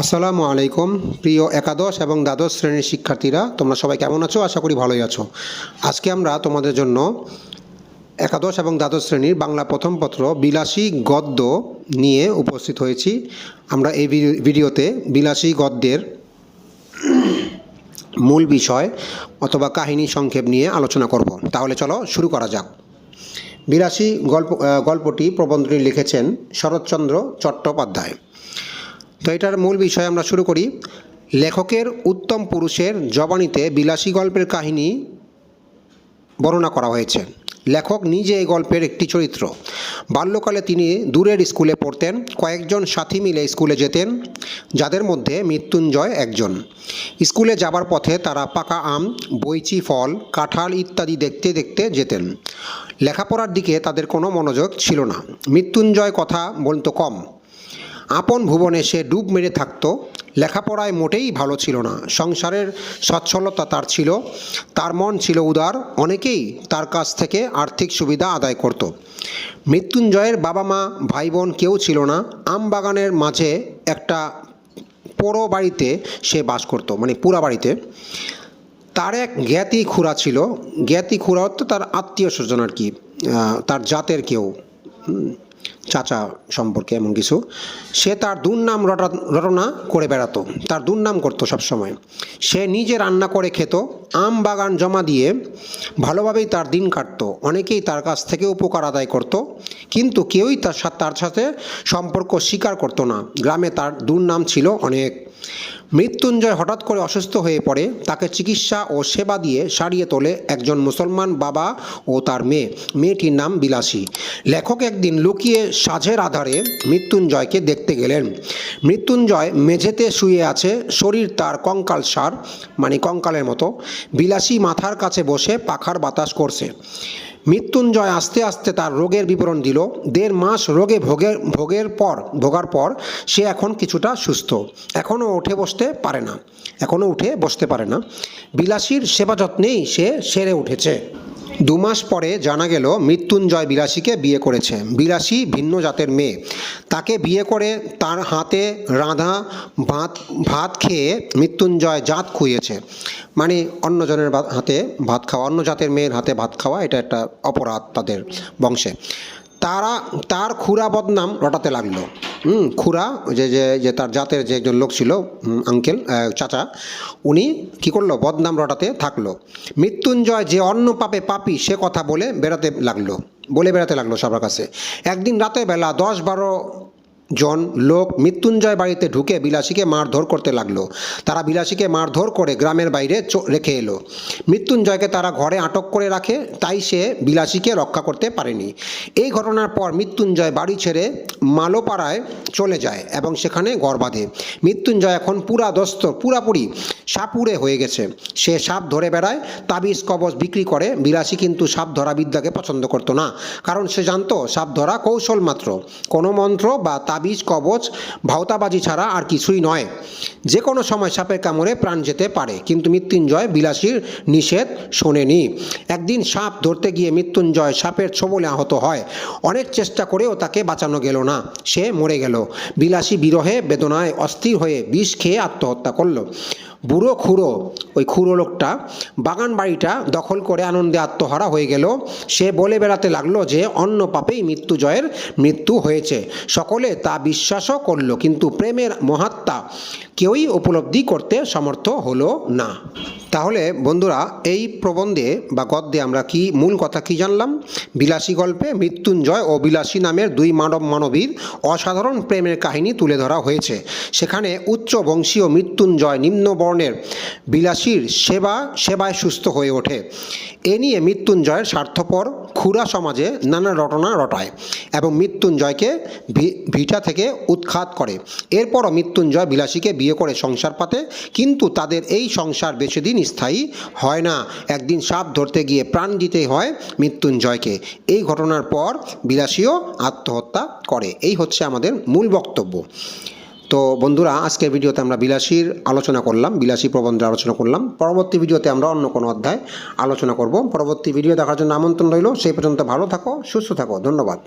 আসসালামু আলাইকুম, প্রিয় একাদশ এবং দ্বাদশ শ্রেণির শিক্ষার্থীরা, তোমরা সবাই কেমন আছো? আশা করি ভালোই আছো। আজকে আমরা তোমাদের জন্য একাদশ এবং দ্বাদশ শ্রেণির বাংলা প্রথম পত্র বিলাসী গদ্য নিয়ে উপস্থিত হয়েছি। আমরা এই ভিডিওতে বিলাসী গদ্যের মূল বিষয় অথবা কাহিনী সংক্ষেপ নিয়ে আলোচনা করব। তাহলে চলো শুরু করা যাক। বিলাসী গল্প গল্পটি প্রবন্ধটি লিখেছেন শরৎচন্দ্র চট্টোপাধ্যায়। তো এটার মূল বিষয় আমরা শুরু করি। লেখকের উত্তম পুরুষের জবানিতে বিলাসী গল্পের কাহিনী বর্ণনা করা হয়েছে। লেখক নিজে এই গল্পের একটি চরিত্র। বাল্যকালে তিনি দূরের স্কুলে পড়তেন, কয়েকজন সাথী মিলে স্কুলে যেতেন, যাদের মধ্যে মৃত্যুঞ্জয় একজন। স্কুলে যাবার পথে তারা পাকা আম বইচি ফল, কাঁঠাল ইত্যাদি দেখতে দেখতে যেতেন। লেখাপড়ার দিকে তাদের কোনো মনোযোগ ছিল না। মৃত্যুঞ্জয় কথা বলতো কম। আপন ভুবনে সে ডুব মেরে থাকতো। লেখাপড়ায় মোটেই ভালো ছিল না। সংসারের সচ্ছলতা তার ছিল। তার মন ছিল উদার। অনেকেই তার কাছ থেকে আর্থিক সুবিধা আদায় করত। মৃত্যুঞ্জয়ের বাবা মা ভাই বোন কেউ ছিল না। আম বাগানের মাঝে একটা পোড়ো বাড়িতে সে বাস করত মানে পুরা বাড়িতে। তার এক জ্ঞাতি খুড়া ছিল। জ্ঞাতি খুড়া অর্থ তার আত্মীয় স্বজন আর কি তার জাতের কেউ। চাচা সম্পর্কে এমন কিছু। সে তার দুর্নাম রটা রটনা করে বেড়াতো, তার দুর্নাম করতো সবসময়। সে নিজে রান্না করে খেত, আম বাগান জমা দিয়ে ভালোভাবেই তার দিন কাটত, অনেকেই তার কাছ থেকে উপকার আদায় করত, কিন্তু কেউই তার সাথে তার সাথে সম্পর্ক স্বীকার করতো না। গ্রামে তার দুর্নাম ছিল অনেক। মৃত্যুঞ্জয় হঠাৎ করে অসুস্থ হয়ে পড়ে, তাকে চিকিৎসা ও সেবা দিয়ে সারিয়ে তোলে একজন মুসলমান বাবা ও তার মেয়ে। মেয়েটির নাম বিলাসী। লেখক একদিন লুকিয়ে সাঝের আধারে মৃত্যুঞ্জয়কে দেখতে গেলেন। মৃত্যুঞ্জয় মেঝেতে শুয়ে আছে, শরীর তার কঙ্কাল সার মানে কঙ্কালের মতো। বিলাসী মাথার কাছে বসে পাখার বাতাস করছে। মৃত্যুঞ্জয় আস্তে আস্তে তার রোগের বিবরণ দিল। দেড় মাস রোগে ভোগের ভোগের পর, ভোগার পর সে এখন কিছুটা সুস্থ। এখনও উঠে বসতে পারে না। এখনও উঠে বসতে পারে না। বিলাসীর সেবা যত্নেই সে সেরে উঠেছে। দু মাস পরে জানা গেল মৃত্যুঞ্জয় বিলাসীকে বিয়ে করেছে। বিলাসী ভিন্ন জাতের মেয়ে। তাকে বিয়ে করে তার হাতে রাঁধা, ভাত ভাত খেয়ে মৃত্যুঞ্জয় জাত খুইয়েছে মানে অন্যজনের হাতে ভাত খাওয়া, অন্য জাতের মেয়ের হাতে ভাত খাওয়া, এটা একটা অপরাধ তাদের বংশে। তারা, তার খুরা বদনাম রটাতে লাগল। হুম, খুরা, যে যে যে তার জাতের যে একজন লোক ছিল আঙ্কেল চাচা, উনি কি করল? বদনাম রটাতে থাকল। মৃত্যুঞ্জয় যে অন্য পাপে পাপি, সে কথা বলে বেড়াতে লাগল। বলে বেড়াতে লাগল সবার কাছে। একদিন রাতে বেলা দশ বারো জন লোক মৃত্যুঞ্জয় বাড়িতে ঢুকে বিলাসীকে মারধর করতে লাগল। তারা বিলাসীকে মারধর করে গ্রামের বাইরে রেখে এলো। মৃত্যুঞ্জয়কে তারা ঘরে আটক করে রাখে, তাই সে বিলাসীকে রক্ষা করতে পারেনি। এই ঘটনার পর মৃত্যুঞ্জয় বাড়ি ছেড়ে মালোপাড়ায় চলে যায় এবং সেখানে ঘর বাঁধে। মৃত্যুঞ্জয় এখন পুরা দস্ত পুরাপুরি সাপুড়ে হয়ে গেছে। সে সাপ ধরে বেড়ায়, তাবিজ কবচ বিক্রি করে। বিলাসী কিন্তু সাপ ধরা বিদ্যাকে পছন্দ করতো না, কারণ সে জানতো সাপ ধরা কৌশল মাত্র। কোনো মন্ত্র বা তাবিজ, কবচ, ভাওতাবাজি ছাড়া আর কিছুই নয়। যে কোনো সময় সাপের কামড়ে প্রাণ যেতে পারে, কিন্তু মৃত্যুঞ্জয় বিলাসীর নিষেধ শোনেনি। একদিন সাপ ধরতে গিয়ে মৃত্যুঞ্জয় সাপের ছবলে আহত হয়। অনেক চেষ্টা করেও তাকে বাঁচানো গেল না, সে মরে গেল। বিলাসী বিরহে বেদনায় অস্থির হয়ে বিষ খেয়ে আত্মহত্যা করল। বুড়ো খুঁড়ো, ওই খুঁড়ো লোকটা বাগান বাড়িটা দখল করে আনন্দে আত্মহারা হয়ে গেল। সে বলে বেড়াতে লাগল যে, অন্য পাপেই মৃত্যু জয়ের মৃত্যু হয়েছে। সকলে তা বিশ্বাসও করল, কিন্তু প্রেমের মহাত্মা কেউই উপলব্ধি করতে সমর্থ হলো না। তাহলে বন্ধুরা, এই প্রবন্ধে বা গদ্যে আমরা কি, মূল কথা কি জানলাম? বিলাসী গল্পে মৃত্যুঞ্জয় ও বিলাসী নামের দুই মানব মানবীর অসাধারণ প্রেমের কাহিনী তুলে ধরা হয়েছে। সেখানে উচ্চ বংশীয় মৃত্যুঞ্জয় নিম্ন বর্ণের বিলাসীর সেবা, সেবায় সুস্থ হয়ে ওঠে। এ নিয়ে মৃত্যুঞ্জয়ের স্বার্থপর খুরা সমাজে নানা রটনা রটায় এবং মৃত্যুঞ্জয়কে ভিটা থেকে উৎখাত করে। এরপরও মৃত্যুঞ্জয় বিলাসীকে বিয়ে করে সংসার পাতে, কিন্তু তাদের এই সংসার বেশি দিন স্থায়ী হয় না। একদিন সাপ ধরতে গিয়ে প্রাণ দিতে হয় মৃত্যুঞ্জয়কে। এই ঘটনার পর বিলাসীও আত্মহত্যা করে। এই হচ্ছে আমাদের মূল বক্তব্য। তো বন্ধুরা, আজকের ভিডিওতে আমরা বিলাসীর আলোচনা করলাম, বিলাসী প্রবন্ধের আলোচনা করলাম। পরবর্তী ভিডিওতে আমরা অন্য কোনো অধ্যায় আলোচনা করব। পরবর্তী ভিডিও দেখার জন্য আমন্ত্রণ রইল। সেই পর্যন্ত ভালো থাকো, সুস্থ থাকো। ধন্যবাদ।